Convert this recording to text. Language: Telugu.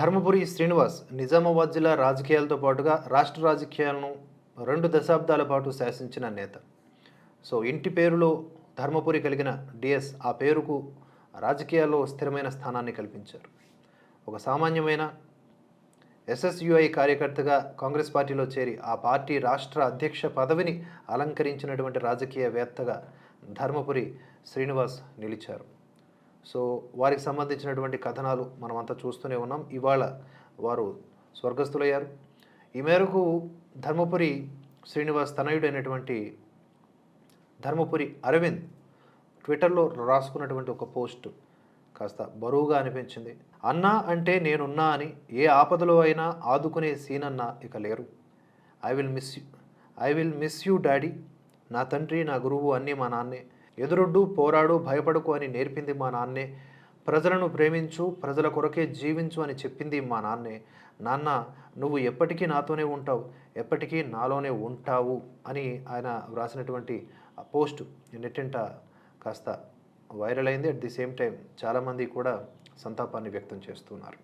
ధర్మపురి శ్రీనివాస్ నిజామాబాద్ జిల్లా రాజకీయాలతో పాటుగా రాష్ట్ర రాజకీయాలను రెండు దశాబ్దాల పాటు శాసించిన నేత. సో ఇంటి పేరులో ధర్మపురి కలిగిన డిఎస్ ఆ పేరుకు రాజకీయాల్లో స్థిరమైన స్థానాన్ని కల్పించారు. ఒక సామాన్యమైన ఎస్ఎస్యుఐ కార్యకర్తగా కాంగ్రెస్ పార్టీలో చేరి ఆ పార్టీ రాష్ట్ర అధ్యక్ష పదవిని అలంకరించినటువంటి రాజకీయవేత్తగా ధర్మపురి శ్రీనివాస్ నిలిచారు. సో వారికి సంబంధించినటువంటి కథనాలు మనమంతా చూస్తూనే ఉన్నాం. ఇవాళ వారు స్వర్గస్థులయ్యారు. ఈ మేరకు ధర్మపురి శ్రీనివాస్ తనయుడైనటువంటి ధర్మపురి అరవింద్ ట్విట్టర్లో రాసుకున్నటువంటి ఒక పోస్ట్ కాస్త బరువుగా అనిపించింది. అన్నా అంటే నేనున్నా అని ఏ ఆపదలో అయినా ఆదుకునే సీనన్న ఇక లేరు. I will miss you I will miss you daddy. నా తండ్రి నా గురువు అన్నీ మా నాన్నే. ఎదురొడ్డు పోరాడు భయపడకు అని నేర్పింది మా నాన్నే. ప్రజలను ప్రేమించు ప్రజల కొరకే జీవించు అని చెప్పింది మా నాన్నే. నాన్న నువ్వు ఎప్పటికీ నాతోనే ఉంటావు ఎప్పటికీ నాలోనే ఉంటావు అని ఆయన వ్రాసినటువంటి ఆ పోస్ట్ నెట్టింట కాస్త వైరల్ అయింది. అట్ ది సేమ్ టైం చాలామంది కూడా సంతాపాన్ని వ్యక్తం చేస్తున్నారు.